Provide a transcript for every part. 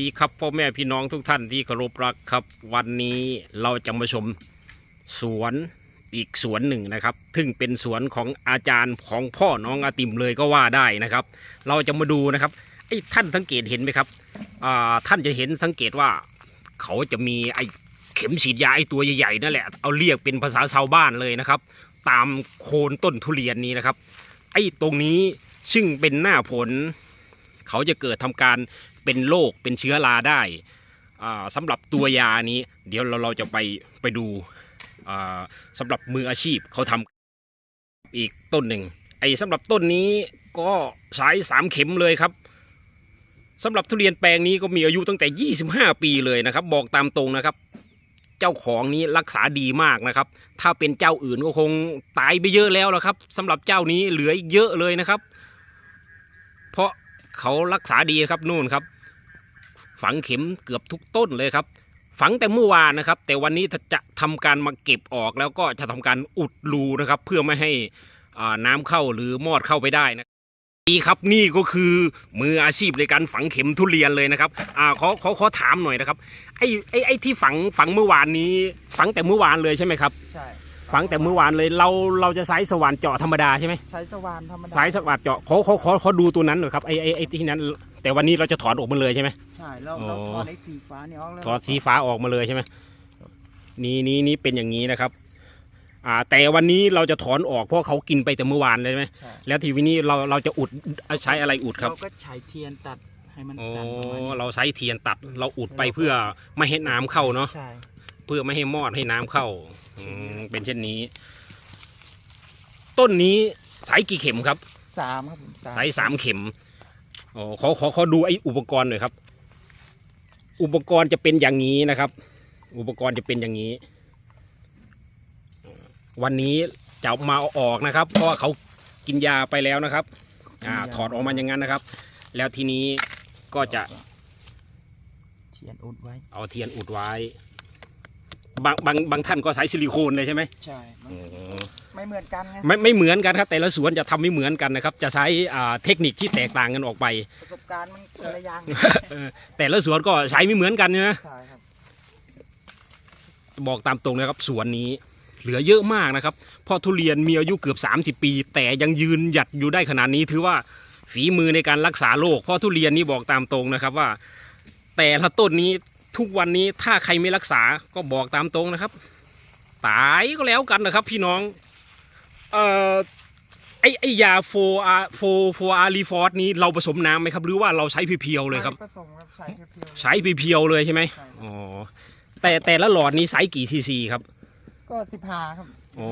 ดีครับพ่อแม่พี่น้องทุกท่านที่เคารพรักครับ วันนี้เราจะมาชมสวนอีกสวนหนึ่งนะครับซึ่งเป็นสวนของอาจารย์ของพ่อน้องอาติมเลยก็ว่าได้นะครับ เราจะมาดูนะครับไอ้ท่านสังเกตเห็นไหมครับอ่าท่านจะเห็นสังเกตว่า เขาจะมีไอ้เข็มฉีดยาไอ้ตัวใหญ่ๆนั่นแหละเอาเรียกเป็นภาษาชาวบ้านเลยนะครับ ตามโคนต้นทุเรียนนี้นะครับ ไอ้ตรงนี้ซึ่งเป็นหน้าผล เขาจะเกิดทำการ เป็นโรคเป็นเชื้อราได้อ่าสำหรับตัวยานี้ เดี๋ยวเราเราจะไปไปดูอ่าสำหรับมืออาชีพเขาทำอีกต้นหนึ่งไอ้สำหรับต้นนี้ก็ใช้สามเข็มเลยครับสำหรับทุเรียนแปลงนี้ก็มีอายุตั้งแต่ 25 ปีเลยนะครับ บอกตามตรงนะครับ เจ้าของนี้รักษาดีมากนะครับ ถ้าเป็นเจ้าอื่นก็คงตายไปเยอะแล้วละครับสำหรับเจ้านี้เหลือเยอะเลยนะครับ เพราะเขารักษาดีครับนู่นครับ ฝังเข็มเกือบทุกต้นเลยครับ ฝังแต่เมื่อวานนะครับ แต่วันนี้จะทำการมาเก็บออกแล้วก็จะทำการอุดรูนะครับ เพื่อไม่ให้อ่าน้ำเข้าหรือมอดเข้าไปได้นะนี่ครับนี่ก็คือมืออาชีพในการฝังเข็มทุเรียนเลยนะครับอ่าขอขอขอถามหน่อยนะครับไอ้ไอ้ไอ้ที่ฝังฝังเมื่อวานนี้ ฝังแต่เมื่อวานเลยใช่ไหมครับใช่ฝังแต่เมื่อวานเลยเราเราจะใช้สว่านเจาะธรรมดาใช่ไหมใช้สว่านธรรมดาสายสว่านเจาะขอขอขอขอดูตัวนั้นหน่อยครับไอ้ไอ้ไอ้ที่นั้น แต่วันนี้เราจะถอนออกมาเลยใช่ไหม ใช่เราอ๋อเราถอดไอ้สีฟ้านี่ออกแล้วถอดสีฟ้าออกมาเลยใช่ไหมนี่นี่นี่เป็นอย่างนี้นะครับ อ่า แต่วันนี้เราจะถอนออกเพราะเขากินไปแต่เมื่อวานเลยใช่ไหมใช่แล้วทีนี้เราเราจะอุดใช้อะไรอุดครับ เราก็ใช้เทียนตัดให้มันโอ้สั่นประมาณนี้เราใช้เทียนตัดเราอุดไปเพื่อไม่ให้น้ำเข้าเนาะใช่ เพื่อไม่ให้มอดให้น้ำเข้าอืมเป็นเช่นนี้ ต้นนี้ใช้กี่เข็มครับสามครับผมใช้สามเข็ม อ๋อขอขอขอดูไอ้อุปกรณ์หน่อยครับ อุปกรณ์จะเป็นอย่างนี้นะครับ อุปกรณ์จะเป็นอย่างนี้ วันนี้จะเอามาเอาออกนะครับ เพราะว่าเขากินยาไปแล้วนะครับ อ่า ถอดออกมาอย่างนั้นนะครับ แล้วทีนี้ก็จะเทียนอุดไว้ เอาเทียนอุดไว้ บางบางบางท่านก็ใช้ซิลิโคนเลยใช่ไหมใช่มันไม่เหมือนกันไงไม่ไม่เหมือนกันครับ แต่ละสวนจะทำไม่เหมือนกันนะครับ จะใช้อ่าเทคนิคที่แตกต่างกันออกไป ประสบการณ์มันคนละอย่างเออแต่ละสวนก็ใช้ไม่เหมือนกันนะ ใช่ครับ บอกตามตรงนะครับสวนนี้เหลือเยอะมากนะครับเพราะทุเรียนมีอายุเกือบ 30 ปี แต่ยังยืนหยัดอยู่ได้ขนาดนี้ ถือว่าฝีมือในการรักษาโรคเพราะทุเรียนนี้บอกตามตรงนะครับว่า แต่ละต้นนี้ ทุกวันนี้ถ้าใครไม่รักษาก็บอกตามตรงนะครับ ตายก็แล้วกันนะครับ พี่น้อง เอ่อไอไอยาโฟอาโฟโฟอารีฟอสนี้เราผสมน้ำไหมครับ หรือว่าเราใช้เพียวๆเลยครับ ผสมครับใช้เพียวๆใช้เพียวๆเลยใช่ไหมใช่ครับอ๋อแต่แต่ละหลอดนี้ไซส์กี่ซีซีครับ ก็สิบห้าครับอ๋อ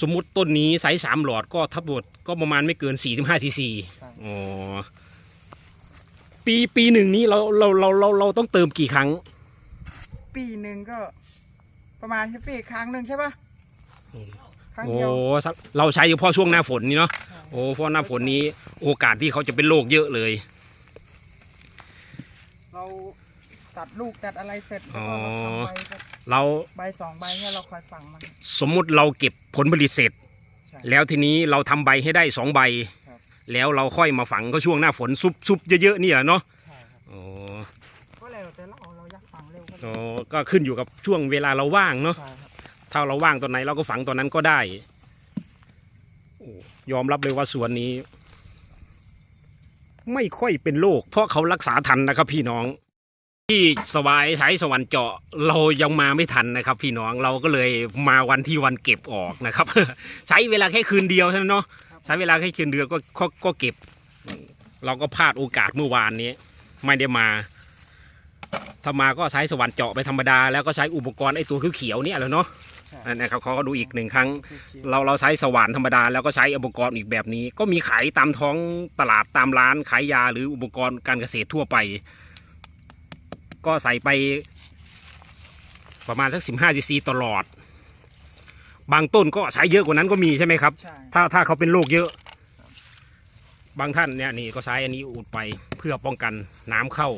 สมมุติต้นนี้ไซส์สามหลอดก็ทับหมดก็ประมาณไม่เกิน4ี่ถึงห้าซีซีใช่อ๋อ ปีปีหนึ่งนี้เราเราเราเราเราต้องเติมกี่ครั้ง ปีหนึ่งก็ ประมาณแค่ปีครั้งหนึ่งใช่ปะครั้งโอ้เดียวสักเราใช้เฉพาะช่วงหน้าฝนนี่เนาะใช่โอ้เพราะหน้าฝนนี้โอกาสที่เขาจะเป็นโรคเยอะเลย เราตัดลูกตัดอะไรเสร็จแล้วอ๋อก็เราทำใบก็เราใบสองใบเนี่ยเราคอยฝังมัน สมมุติเราเก็บผลผลิตเสร็จ ใช่ แล้วทีนี้เราทำใบให้ได้สองใบครับ แล้วเราค่อยมาฝังก็ช่วงหน้าฝนซุบซุบเยอะๆนี่แหละเนาะใช่ครับอ๋อก็แล้วแต่เราเราอยากฝังเร็วก็อ๋อก็ขึ้นอยู่กับช่วงเวลาเราว่างเนาะ ใช่ครับถ้าเราว่างตอนไหนเราก็ฝังตอนนั้นก็ได้โอ้ยอมรับเลยว่าสวนนี้ ไม่ค่อยเป็นโรคเพราะเขารักษาทันนะครับ พี่น้อง ที่สวายใช้สวรรค์เจาะ เรายังมาไม่ทันนะครับ พี่น้องเราก็เลยมาวันที่วันเก็บออกนะครับ ใช้เวลาแค่คืนเดียวเท่านั้นเนาะ ใช้เวลาแค่คืนเดียวก็ก็ก็เก็บ เราก็พลาดโอกาสเมื่อวานนี้ ไม่ได้มา ถ้ามาก็ใช้สวรรค์เจาะไปธรรมดา แล้วก็ใช้อุปกรณ์ไอ้ตัวเขียวๆเนี่ยแหละเนาะใช่อันนะครับเขาก็ดูอีกหนึ่งครั้งคือเขียวเราเราใช้สว่านธรรมดา แล้วก็ใช้อุปกรณ์อีกแบบนี้ ก็มีขายตามท้องตลาดตามร้านขายยาหรืออุปกรณ์การเกษตรทั่วไป ก็ใส่ไปประมาณสักสิบห้าซีซีตลอด บางต้นก็ใช้เยอะกว่านั้นก็มีใช่ไหมครับ ใช่ ถ้าถ้าเขาเป็นโรคเยอะ บางท่านเนี่ยนี่ก็ใช้อันนี้อุดไปเพื่อป้องกันน้ำเข้า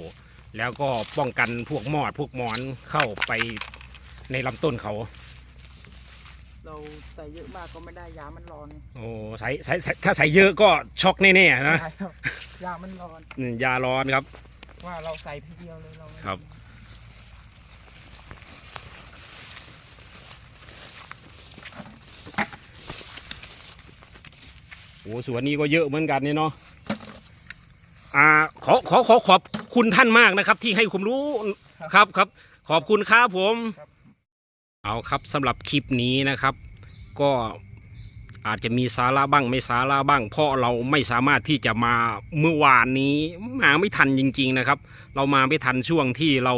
แล้วก็ป้องกันพวกมอดพวกหมอนเข้าไปในลำต้นเขาเราใส่เยอะมากก็ไม่ได้ยามันร้อนโอ้ใส่ใส่ใส่ถ้าใส่เยอะก็ช็อกแน่ๆนะใช่ครับยามันร้อนอืมยาร้อนครับ ว่าเราใส่ทีเดียวเลยเราไม่ครับ โอ้สวนนี้ก็เยอะเหมือนกันเนี่ยเนาะอ่าขอขอขอขอบคุณท่านมากนะครับ ที่ให้ความรู้ครับครับ ขอบคุณครับผม เอาครับสำหรับคลิปนี้นะครับ ก็อาจจะมีสาระบ้างไม่สาระบ้าง เพราะเราไม่สามารถที่จะมาเมื่อวานนี้มาไม่ทันจริง ๆนะครับ เรามาไม่ทันช่วงที่เรา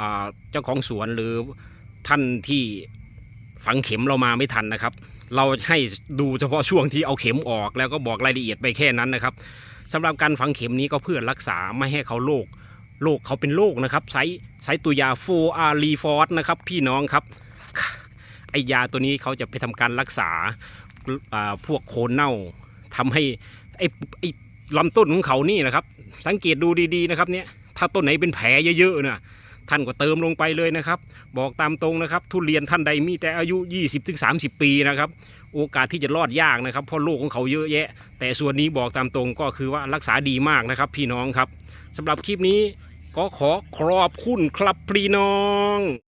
อ่าเจ้าของสวนหรือท่านที่ฝังเข็มเรามาไม่ทันนะครับ เราให้ดูเฉพาะช่วงที่เอาเข็มออก แล้วก็บอกรายละเอียดไปแค่นั้นนะครับสำหรับการฝังเข็มนี้ก็เพื่อรักษาไม่ให้เขาโรคโรคเขาเป็นโรคนะครับใช้ใช้ตัวยาโฟอารีฟอสนะครับพี่น้องครับไอยาตัวนี้เขาจะไปทำการรักษาพวกโคนเน่าทำให้ไอไอลำต้นของเขานี่นะครับ สังเกตดูดีๆนะครับเนี่ยถ้าต้นไหนเป็นแผลเยอะๆน่ะ ท่านก็เติมลงไปเลยนะครับ บอกตามตรงนะครับ ทุเรียนท่านใดมีแต่อายุ 20-30 ปีนะครับโอกาสที่จะรอดยากนะครับเพราะโรคของเขาเยอะแยะ แต่ส่วนนี้บอกตามตรงก็คือว่ารักษาดีมากนะครับ พี่น้องครับสำหรับคลิปนี้ก็ขอขอบคุณครับพี่น้อง